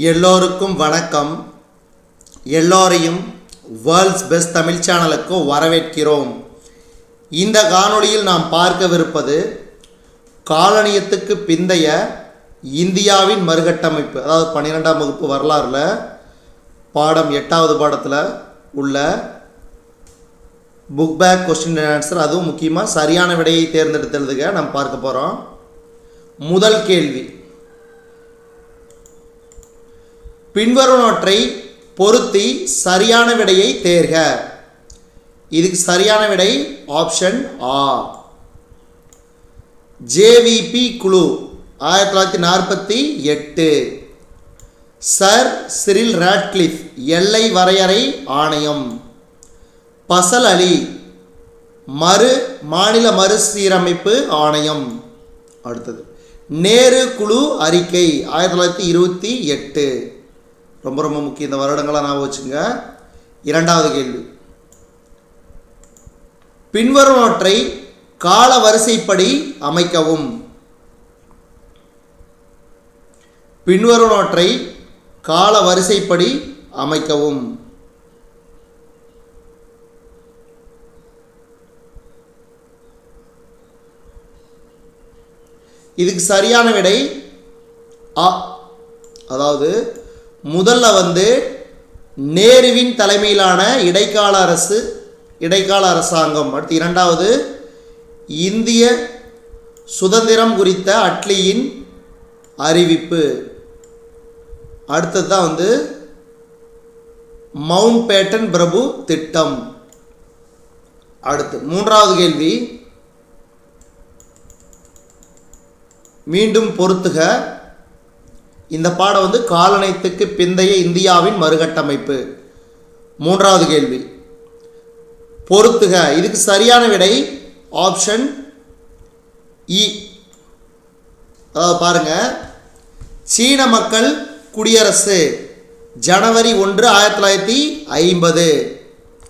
எல்லோருக்கும் வணக்கம். எல்லோரையும் வேர்ல்ட்ஸ் பெஸ்ட் தமிழ் சேனலுக்கு வரவேற்கிறோம். இந்த காணொளியில் நாம் பார்க்கவிருப்பது காலனியத்துக்கு பிந்தைய இந்தியாவின் மறுகட்டமைப்பு. அதாவது பன்னிரெண்டாம் வகுப்பு வரலாறில் பாடம் எட்டாவது பாடத்தில் உள்ள புக் பேக் கொஸ்டின் ஆன்சர் அதுவும் முக்கியமாக சரியான விடையை தேர்ந்தெடுத்தெழுதுக நாம் பார்க்க போகிறோம் முதல் கேள்வி. பின்வருவனவற்றை பொருத்தி சரியான விடையை தேர்க. இதுக்கு சரியான விடை ஆப்ஷன் ஆ ஜேவிபி குழு ஆயிரத்தி தொள்ளாயிரத்தி நாற்பத்தி எட்டு. சர் சிரில் ராட்லிஃப் எல்லை வரையறை ஆணையம். பசல் அலி மறு மாநில மறுசீரமைப்பு ஆணையம். அடுத்தது நேரு குழு அறிக்கை ஆயிரத்தி தொள்ளாயிரத்தி இருபத்தி எட்டு. ரொம்ப ரொம்ப முக்கியம். இந்த வருடங்களாக ஞாபகம் வச்சுங்க இரண்டாவது கேள்வி. பின்வருவற்றை கால வரிசைப்படி அமைக்கவும். பின்வருவற்றை கால வரிசைப்படி அமைக்கவும். இதுக்கு சரியான விடை அ அதாவது முதல்ல வந்து நேருவின் தலைமையிலான இடைக்கால அரசு இடைக்கால அரசாங்கம். அடுத்து இரண்டாவது இந்திய சுதந்திரம் குறித்த அட்லியின் அறிவிப்பு. அடுத்தது தான் வந்து மவுண்ட் பேட்டன் பிரபு திட்டம். அடுத்து மூன்றாவது கேள்வி மீண்டும் பொறுத்துக. இந்த பாடம் வந்து காலனைத்துக்கு பிந்தைய இந்தியாவின் மறுகட்டமைப்பு. மூன்றாவது கேள்வி. பொறுத்துக. இதுக்கு சரியான விடை ஆப்ஷன் இ e. அதாவது பாருங்க. சீன மக்கள் குடியரசு. ஜனவரி ஒன்று ஆயிரத்தி தொள்ளாயிரத்தி ஐம்பது.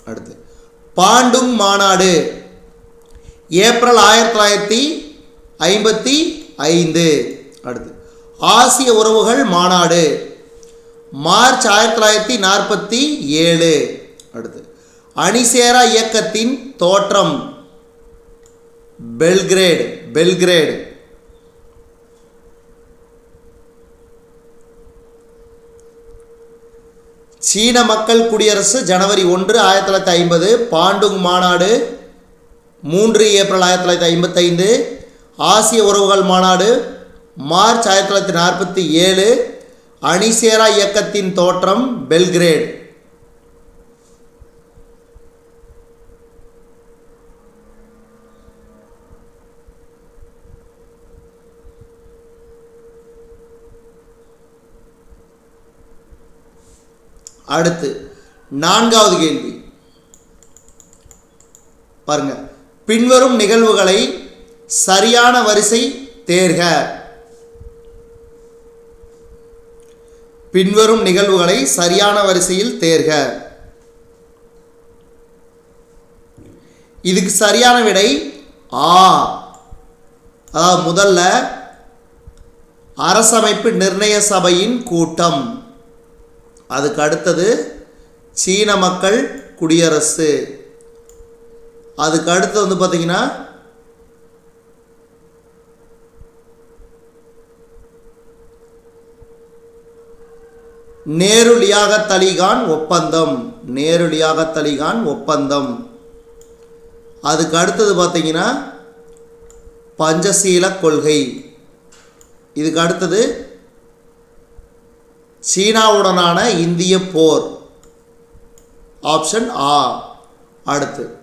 அடுத்து. பாண்டுங் மாநாடு. ஏப்ரல் ஆயிரத்தி தொள்ளாயிரத்தி ஐம்பத்தி ஐந்து. அடுத்து. ஆசிய உறவுகள் மாநாடு. மார்ச் ஆயிரத்தி தொள்ளாயிரத்தி நாற்பத்தி ஏழு. அடுத்து அணிசேரா இயக்கத்தின் தோற்றம். Belgrade Belgrade. சீன மக்கள் குடியரசு ஜனவரி ஒன்று ஆயிரத்தி தொள்ளாயிரத்தி ஐம்பது. பாண்டுங் மாநாடு மூன்று ஏப்ரல் ஆயிரத்தி தொள்ளாயிரத்தி ஐம்பத்தைந்து. ஆசிய உறவுகள் மாநாடு மார்ச் ஆயிரத்தி தொள்ளாயிரத்தி நாற்பத்தி ஏழு அணிசேரா இயக்கத்தின் தோற்றம் பெல்கிரேட். அடுத்து நான்காவது கேள்வி. பாருங்க. பின்வரும் நிகழ்வுகளை சரியான வரிசை தேர்க. பின்வரும் நிகழ்வுகளை சரியான வரிசையில் தேர்க. இதுக்கு சரியான விடை ஆ. அதாவது முதல்ல அரசமைப்பு நிர்ணய சபையின் கூட்டம். அதுக்கு அடுத்தது சீன மக்கள் குடியரசு. அதுக்கு அடுத்து வந்து பார்த்தீங்கன்னா நேருளியாக தலிகான் ஒப்பந்தம். நேரு லியாகத் அலிகான் ஒப்பந்தம். அதுக்கு அடுத்தது பார்த்தீங்கன்னா பஞ்சசீல கொள்கை. இதுக்கு அடுத்தது சீனாவுடனான இந்திய போர். ஆப்ஷன் ஆ. அடுத்து.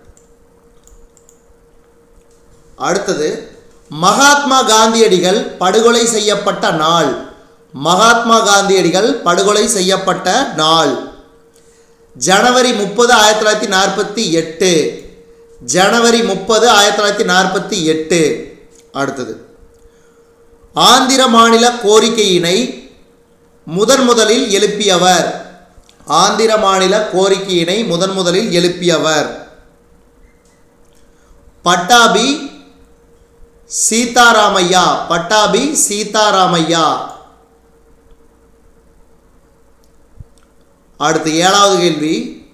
அடுத்தது மகாத்மா காந்தியடிகள் படுகொலை செய்யப்பட்ட நாள். மகாத்மா காந்தியடிகள் படுகொலை செய்யப்பட்ட நாள். ஜனவரி முப்பது ஆயிரத்தி தொள்ளாயிரத்தி நாற்பத்தி எட்டு. ஜனவரி முப்பது ஆயிரத்தி தொள்ளாயிரத்தி நாற்பத்தி எட்டு. அடுத்தது. ஆந்திர மாநில கோரிக்கையினை முதன் முதலில் எழுப்பியவர். ஆந்திர மாநில கோரிக்கையினை முதன் முதலில் எழுப்பியவர். பட்டாபி சீதாராமையா பட்டாபி சீதாராமையா. அடுத்து ஏழாவது கேள்வி.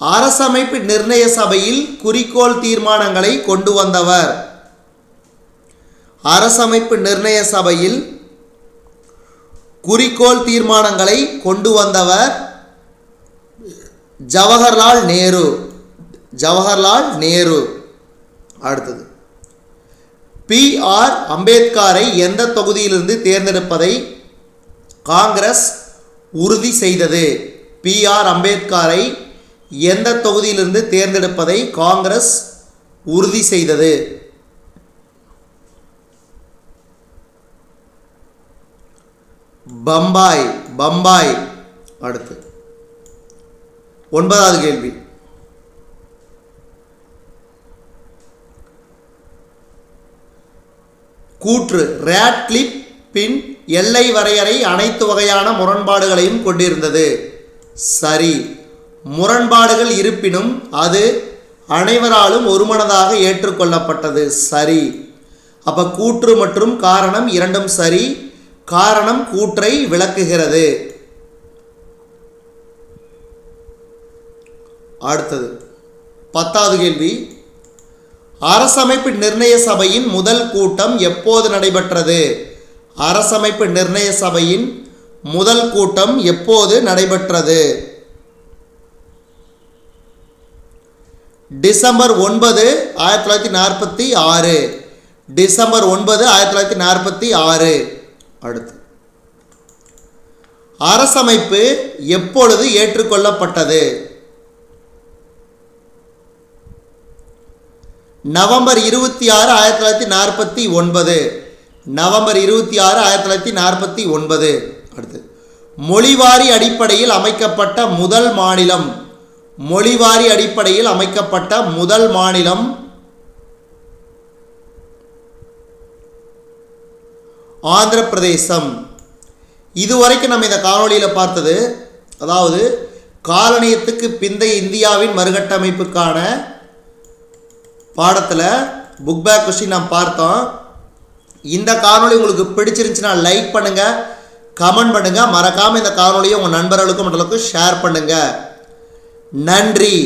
அரசமைப்பு நிர்ணய சபையில் குறிக்கோள் தீர்மானங்களை கொண்டு வந்தவர். அரசமைப்பு நிர்ணய சபையில் குறிக்கோள் தீர்மானங்களை கொண்டு வந்தவர் ஜவஹர்லால் நேரு. ஜவஹர்லால் நேரு. அடுத்தது. பி. ஆர். அம்பேத்கரை எந்த தொகுதியிலிருந்து தேர்ந்தெடுப்பதை காங்கிரஸ் உறுதி செய்தது. பி. ஆர். அம்பேத்கரை எந்த தொகுதியிலிருந்து தேர்ந்தெடுப்பதை காங்கிரஸ் உறுதி செய்தது. பம்பாய் பம்பாய். அடுத்து. ஒன்பதாவது கேள்வி. கூற்று ரேட்கிளிப்பின் எல்லை வரையறை அனைத்து வகையான முரண்பாடுகளையும் கொண்டிருந்தது. சரி முரண்பாடுகள் இருப்பினும் அது அனைவராலும் ஒருமனதாக ஏற்றுக்கொள்ளப்பட்டது. சரி அப்போ கூற்று மற்றும் காரணம் இரண்டும் சரி காரணம் கூற்றை விளக்குகிறது. அடுத்தது பத்தாவது கேள்வி. அரசமைப்பு நிர்ணய சபையின் முதல் கூட்டம் எப்போது நடைபெற்றது? அரசமைப்பு நிர்ணய சபையின் முதல் கூட்டம் எப்போது நடைபெற்றது? டிசம்பர் ஒன்பது ஆயிரத்தி தொள்ளாயிரத்தி நாற்பத்தி ஆறு. டிசம்பர் ஒன்பது ஆயிரத்தி தொள்ளாயிரத்தி நாற்பத்தி ஆறு. அடுத்து. அரசமைப்பு எப்பொழுது ஏற்றுக்கொள்ளப்பட்டது? நவம்பர் இருபத்தி ஆறு ஆயிரத்தி தொள்ளாயிரத்தி நாற்பத்தி ஒன்பது. நவம்பர் இருபத்தி ஆறு ஆயிரத்தி தொள்ளாயிரத்தி நாற்பத்தி ஒன்பது. அடுத்து மொழிவாரி அடிப்படையில் அமைக்கப்பட்ட முதல் மாநிலம். மொழிவாரி அடிப்படையில் அமைக்கப்பட்ட முதல் மாநிலம். ஆந்திர பிரதேசம் இதுவரைக்கும் நம்ம இந்த காணொலியில் பார்த்தது அதாவது காலனியத்துக்கு பிந்தைய இந்தியாவின் மறுகட்டமைப்புக்கான பாடத்தில் புக் பேக் கொஸ்டின் நாம் பார்த்தோம். இந்த காணொலி உங்களுக்கு பிடிச்சிருந்துச்சுன்னா லைக் பண்ணுங்கள் கமெண்ட் பண்ணுங்கள் மறக்காமல் இந்த காணொலியை உங்கள் நண்பர்களுக்கும் மற்றவர்களுக்கும் ஷேர் பண்ணுங்கள் நன்றி.